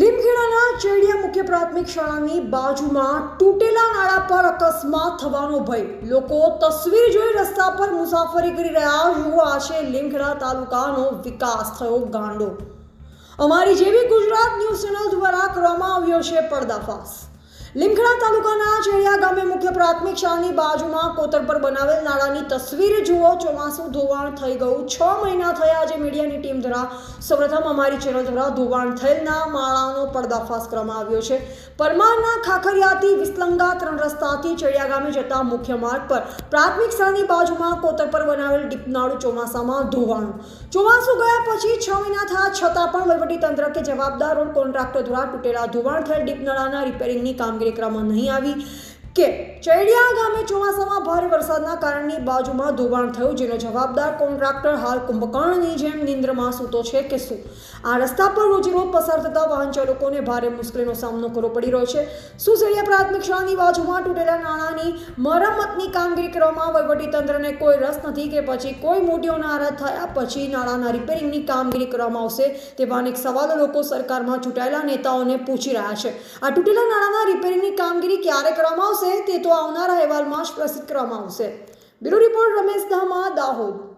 લીમખેડાના ચેડિયા મુખ્ય પ્રાથમિક શાળાની બાજુમાં તૂટેલા નાળા પર અકસ્માત થવાનો ભય. લોકો તસવીર જોઈ રસ્તા પર મુસાફરી કરી રહ્યા યુવા છે. લીમખેડા તાલુકાનો વિકાસ થયો ગાંડો. અમારી જેવી ગુજરાત ન્યૂઝ ચેનલ દ્વારા કરવામાં આવ્યો છે પર્દાફાશ. લીમખેડા તાલુકાના ચેડિયા ગામે મુખ્ય પ્રાથમિક શાળાની બાજુમાં કોતર પર બનાવેલ નાળાની તસવીર જુઓ. ચોમાસું ધોવાણ થઈ ગયું. છ મહિના થયા આજે મીડિયાની ટીમ દ્વારા સૌપ્રથમ અમારી ચેનલ દ્વારા ધોવાણ થયેલના માળાનો પર્દાફાશ કરવામાં આવ્યો છે. પરમારના ખાખરિયાથી વિસલંગા ત્રણ રસ્તાથી ચેડિયા ગામે જતા મુખ્ય માર્ગ પર પ્રાથમિક શાળાની બાજુમાં કોતર પર બનાવેલ ડીપનાળું ચોમાસામાં ધોવાણું. ચોમાસું ગયા પછી છ મહિના થયા, છતાં પણ વહીવટીતંત્ર કે જવાબદાર કોન્ટ્રાક્ટર દ્વારા તૂટેલા ધોવાણ થયેલ ડીપનાળાના રિપેરિંગની કામગીરી કરવામાં નહીં આવી. કે ચૈડિયા ગામે ચોમાસામાં ભારે વરસાદના કારણની બાજુમાં ધોવાણ થયું, જેનો જવાબદાર કોન્ટ્રાક્ટર હાલ કુંભકર્ણની જેમ નિંદ્રમાં સૂતો છે કે શું? આ રસ્તા પર રોજેરોજ પસાર થતા વાહન ચાલકોને ભારે મુશ્કેલીનો સામનો કરવો પડી રહ્યો છે. ચૈડિયા પ્રાથમિક શાળાની બાજુમાં તૂટેલા નાણાંની મરમ્મતની કામગીરી કરવામાં વહીવટીતંત્રને કોઈ રસ નથી કે પછી કોઈ મોટીઓ નારાજ થયા પછી નાણાંના રિપેરિંગની કામગીરી કરવામાં આવશે? તેવા અનેક સવાલો લોકો સરકારમાં ચૂંટાયેલા નેતાઓને પૂછી રહ્યા છે. આ તૂટેલા નાણાંના રિપેરિંગની કામગીરી ક્યારે કરવામાં આવશે તે તો આવનારા અહેવાલમાં જ પ્રસિદ્ધ કરવામાં આવશે. Bureau report Ramesh Dhama Dahod.